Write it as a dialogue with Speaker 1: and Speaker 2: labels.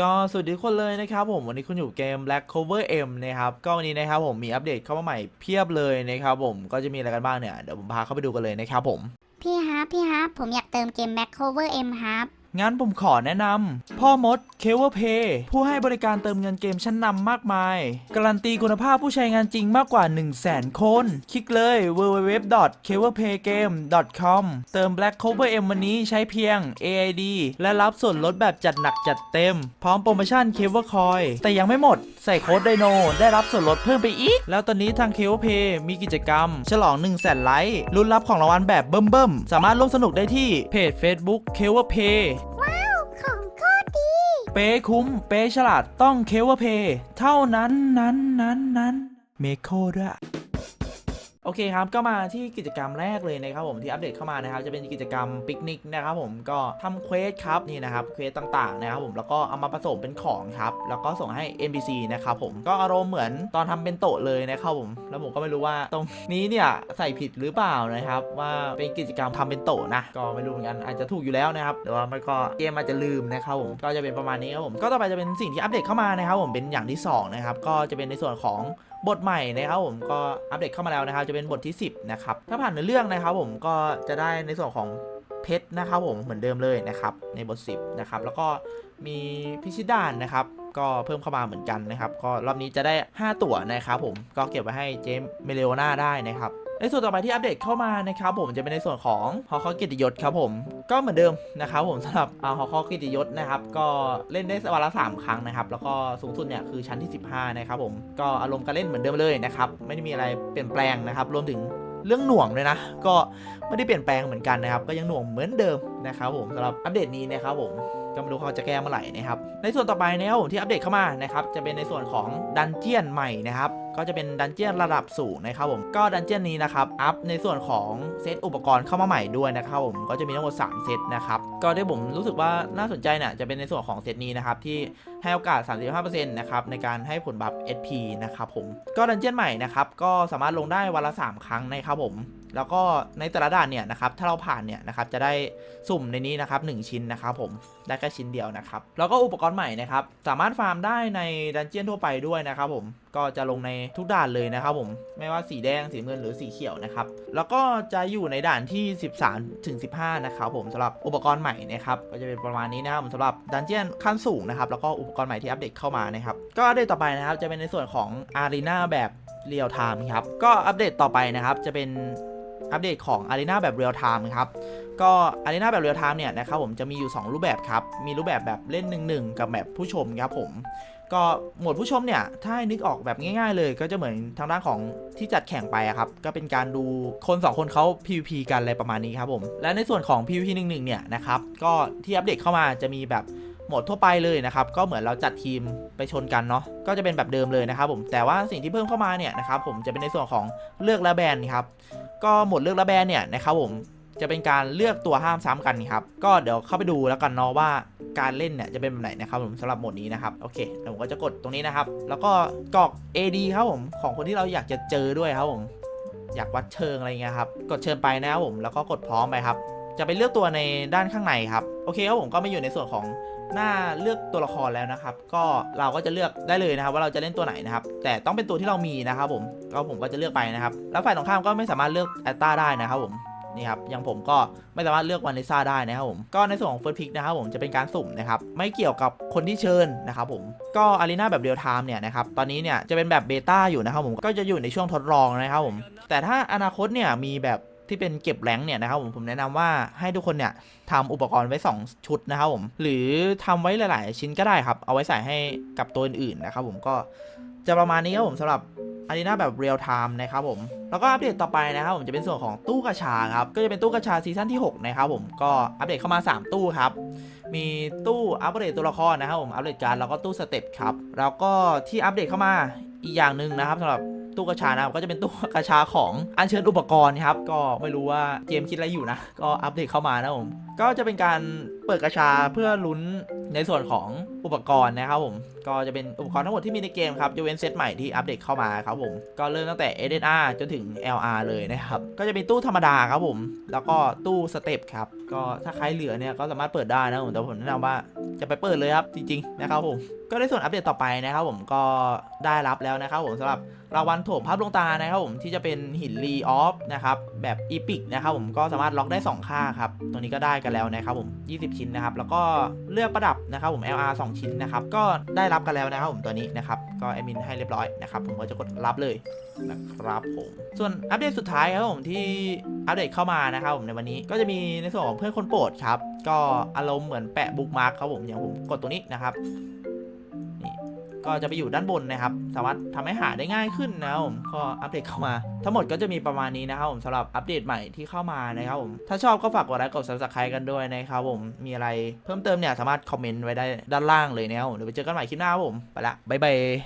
Speaker 1: ก็สวัสดีคนเลยนะครับผมวันนี้คุณอยู่เกม Black Cover M นะครับก็วันนี้นะครับผมมีอัปเดตเข้ามาใหม่เพียบเลยนะครับผมก็จะมีอะไรกันบ้างเนี่ยเดี๋ยวผมพาเข้าไปดูกันเลยนะครับผม
Speaker 2: พี่ฮาร์ปพี่ฮาร์ปผมอยากเติมเกม Black Cover M ฮาร์ป
Speaker 1: งั้นผมขอแนะนำ พ่อมดเคเวอร์เพย์ผู้ให้บริการเติมเงินเกมชั้นนำมากมาย การันตีคุณภาพผู้ใช้งานจริงมากกว่า 1 0 0 0 0 0 คน คลิกเลย www.caverpaygame.com เติม Black Cover M วันนี้ใช้เพียง AID และรับส่วนลดแบบจัดหนักจัดเต็ม พร้อมโปรโมชั่น c a v e r Coin แต่ยังไม่หมด ส่โค้ดไดโนได้รับส่วนลดเพิ่มไปอีก แล้วตอนนี้ทาง c a v e r Pay มีกิจกรรม ฉลอง 1 0 0 0 0แสนไลค์ลุ้นรับของรางวัลแบบเบิ่มๆ สามารถร่วมสนุกได้ที่เพจ Facebook c a v e r Pay
Speaker 2: ว้าว ของโคตรดี
Speaker 1: เป๊คุ้ม เป๊ฉลาดต้องเคเวอร์เพย์เท่านั้นนั้นนั้นนั้นเมโคด้วย โอเคครับ ก็มาที่กิจกรรมแรกเลยนะครับผมที่อัปเดตเข้ามานะครับ จะเป็นกิจกรรมปิกนิกนะครับผมก็ทำเควสครับนี่นะครับเควสต่างๆนะครับผมแล้วก็เอามาผสมเป็นของครับ แล้วก็ส่งให้ NPC นะครับผมก็อารมณ์เหมือนตอนทำเป็นโตะเลยนะครับผมแล้วผมก็ไม่รู้ว่าตรงนี้เนี่ยใส่ผิดหรือเปล่านะครับ ว่าเป็นกิจกรรมทำเป็นโตะนะก็ไม่รู้เหมือนกันอาจจะถูกอยู่แล้วนะครับแต่ว่ามันก็เกมอาจจะลืมนะครับผมก็จะเป็นประมาณนี้ครับผมก็ต่อไปจะเป็นสิ่งที่อัปเดตเข้ามานะครับผมเป็นอย่างที่สองนะครับก็จะเป็นในส่วนของบทใหม่นะครับผมก็อัปเดตเข้ามาแล้วนะครับ จะเป็นบทที่ 10 นะครับ ถ้าผ่านในอเรื่องนะครับผมก็จะได้ในส่วนของเพชรนะครับผมเหมือนเดิมเลยนะครับในบท 10 นะครับ แล้วก็มีพิชิตด่านนะครับ ก็เพิ่มเข้ามาเหมือนกันนะครับ ก็รอบนี้จะได้ 5 ตั๋วนะครับผมก็เก็บไว้ให้เจมเมเลโอนาได้นะครับ ในส่วนต่อไปที่อัปเดตเข้ามานะครับผมจะเป็นในส่วนของหอคอยเกียรติยศครับผมก็เหมือนเดิมนะครับผมสำหรับหอคอยเกียรติยศนะครับก็เล่นได้วันละ3ครั้งนะครับแล้วก็สูงสุดเนี่ยคือชั้นที่ 15 นะครับผมก็อารมณ์การเล่นเหมือนเดิมเลยนะครับไม่ได้มีอะไรเปลี่ยนแปลงนะครับรวมถึงเรื่องหน่วงเลยนะ ก็ไม่ได้เปลี่ยนแปลงเหมือนกันนะครับ ก็ยังหน่วงเหมือนเดิมนะครับผมสำหรับอัปเดตนี้นะครับผมก็ไม่รู้เขาจะแก้เมื่อไหร่นะครับ ในส่วนต่อไปนะครับผมที่อัปเดตเข้ามานะครับ จะเป็นในส่วนของดันเจียนใหม่นะครับ ก็จะเป็นดันเจียนระดับสูงนะครับผมก็ดันเจียนนี้นะครับอัพในส่วนของเซตอุปกรณ์เข้ามาใหม่ด้วยนะครับผมก็จะมีทั้งหมด3เซตนะครับก็ได้ผมรู้สึกว่าน่าสนใจเนี่ยจะเป็นในส่วนของเซตนี้นะครับที่ให้โอกาส 35%นะครับในการให้ผลบัฟ SP นะครับผมก็ดันเจียนใหม่นะครับก็สามารถลงได้วันละ 3 ครั้งนะครับผมแล้วก็ในแต่ละด่านเนี่ยนะครับถ้าเราผ่านเนี่ยนะครับจะได้สุ่มในนี้นะครับ1ชิ้นนะครับผมได้แค่ชิ้นเดียวนะครับแล้วก็อุปกรณ์ใหม่นะครับสามารถฟาร์มได้ในดันเจียนทั่วไปด้วยนะครับผมก็จะลงในทุกด่านเลยนะครับผมไม่ว่าสีแดงสีเงินหรือสีเขียวนะครับแล้วก็จะอยู่ในด่านที่ 13ถึง15 นะครับผมสำหรับอุปกรณ์ใหม่นะครับก็จะเป็นประมาณนี้นะครับสำหรับดันเจียนขั้นสูงนะครับแล้วก็อุปกรณ์ใหม่ที่อัปเดตเข้ามานะครับก็อัปเดตต่อไปนะครับจะเป็นในส่วนของอารีนาแบบเรียลไทม์ครับก็อัปเดตต่อไปนะครับจะเป็น อัปเดตของอารีนาแบบเรียลไทม์ครับ ก็อารีนาแบบเรียลไทม์เนี่ยนะครับผมจะมีอยู่ 2 รูปแบบครับ มีรูปแบบแบบเล่น 1 1 กับแบบผู้ชมครับผม ก็หมวดผู้ชมเนี่ย ถ้าให้นึกออกแบบง่าย ๆ เลย ก็จะเหมือนทางด้านของที่จัดแข่งไปอะครับ ก็เป็นการดูคน 2 คนเขา PVP กันอะไรประมาณนี้ครับผม และในส่วนของ PVP 1 1 เนี่ยนะครับก็ที่อัปเดตเข้ามาจะมีแบบโหมดทั่วไปเลยนะครับ ก็เหมือนเราจัดทีมไปชนกันเนาะ ก็จะเป็นแบบเดิมเลยนะครับผม แต่ว่าสิ่งที่เพิ่มเข้ามาเนี่ยนะครับผมจะเป็นในส่วนของเลือกและแบนครับ ก็หมดเลือกและแบนเนี่ยนะครับผมจะเป็นการเลือกตัวห้ามซ้ำกันครับ ก็เดี๋ยวเข้าไปดูแล้วกันเนาะว่าการเล่นเนี่ยจะเป็นแบบไหนนะครับผมสำหรับโหมดนี้นะครับโอเคเดี๋ยวผมก็จะกดตรงนี้นะครับ แล้วก็กรอก AD ครับผมของคนที่เราอยากจะเจอด้วยครับผมอยากวัดเชิงอะไรเงี้ยครับกดเชิญไปนะครับผมแล้วก็กดพร้อมไปครับ จะไปเลือกตัวในด้านข้างในครับโอเคครับผมก็ไมาอยู่ในส่วนของ หน้าเลือกตัวละครแล้วนะครับ ก็เราก็จะเลือกได้เลยนะครับ ว่าเราจะเล่นตัวไหนนะครับ แต่ต้องเป็นตัวที่เรามีนะครับผมก็ผมก็จะเลือกไปนะครับ แล้วฝ่ายตรงข้ามก็ไม่สามารถเลือกแอตตาได้นะครับผมนี่ครับอย่างผมก็ไม่สามารถเลือกวานิซ่าได้นะครับผม ก็ในส่วนของเฟิร์สพิกนะครับผมจะเป็นการสุ่มนะครับ ไม่เกี่ยวกับคนที่เชิญนะครับผม ก็อารีนาแบบเรียลไทม์เนี่ยนะครับ ตอนนี้เนี่ยจะเป็นแบบเบต้าอยู่นะครับผม ก็จะอยู่ในช่วงทดลองนะครับผม แต่ถ้าอนาคตเนี่ยมีแบบ ที่เป็นเก็บแรงเนี่ยนะครับผมผมแนะนำว่าให้ทุกคนเนี่ยทำอุปกรณ์ไว้ 2 ชุดนะครับผมหรือทำไว้หลาย ๆ ชิ้นก็ได้ครับ เอาไว้ใส่ให้กับตัวอื่นๆนะครับผมก็จะประมาณนี้ครับผมสำหรับอารีนาแบบเรียลไทม์นะครับผม แล้วก็อัปเดตต่อไปนะครับผมจะเป็นส่วนของตู้กระชาครับ ก็จะเป็นตู้กระชาซีซั่นที่ 6 นะครับผม ก็อัปเดตเข้ามา 3 ตู้ครับ มีตู้อัปเดตตัวละครนะครับผม อัปเดตการแล้วก็ตู้สเต็ปครับ แล้วก็ที่อัปเดตเข้ามาอีกอย่างหนึ่งนะครับสำหรับ ตู้กระชานะครับก็จะเป็นตู้กระชาของอัญเชิญอุปกรณ์ครับก็ไม่รู้ว่าเกมคิดอะไรอยู่นะ ก็อัปเดตเข้ามานะผมก็จะเป็นการเปิดกระชาเพื่อลุ้นในส่วนของอุปกรณ์นะครับผมก็จะเป็นอุปกรณ์ทั้งหมดที่มีในเกมครับยกเว้นเซตใหม่ที่อัปเดตเข้ามาครับผมก็เริ่มตั้งแต่ SNR จนถึง LR เลยนะครับก็จะมีตู้ธรรมดาครับผม แล้วก็ตู้สเต็ปครับก็ถ้าใครเหลือเนี่ยก็สามารถเปิดได้นะผมแต่ผมแนะนำว่าจะไปเปิดเลยครับจริง ๆ นะครับผมก็ในส่วนอัปเดตต่อไปนะครับผมก็ได้รับแล้วนะครับผมสำหรับรางวัลโถมภาพลงตานะครับผมที่จะเป็นหินรีออฟนะครับแบบอีพิกนะครับผมก็สามารถล็อกได้ 2 ค่าครับตัวนี้ก็ได้กันแล้วนะครับผม 20 ชิ้นนะครับแล้วก็เลือกประดับนะครับผม LR 2 ชิ้นนะครับก็ได้รับกันแล้วนะครับผมตัวนี้นะครับก็แอดมินให้เรียบร้อยนะครับผมก็จะกดรับเลยนะครับผมส่วนอัปเดตสุดท้ายครับผมที่อัปเดตเข้ามานะครับผมในวันนี้ก็จะมีในส่วนของเพื่อนคนโปรดครับก็อารมณ์เหมือนแปะบุ๊กมาร์คครับผมอย่างผมกดตัวนี้นะครับ ก็จะไปอยู่ด้านบนนะครับ สามารถทำให้หาได้ง่ายขึ้นนะครับผมก็อัปเดตเข้ามา ทั้งหมดก็จะมีประมาณนี้นะครับผมสำหรับอัปเดตใหม่ที่เข้ามานะครับผมถ้าชอบก็ฝากกดไลค์กด subscribe กันด้วยนะครับผมมีอะไรเพิ่มเติมเนี่ยสามารถคอมเมนต์ไว้ได้ด้านล่างเลยนะครับผมเดี๋ยวไปเจอกันใหม่คลิปหน้าครับผมไปละบ๊ายบาย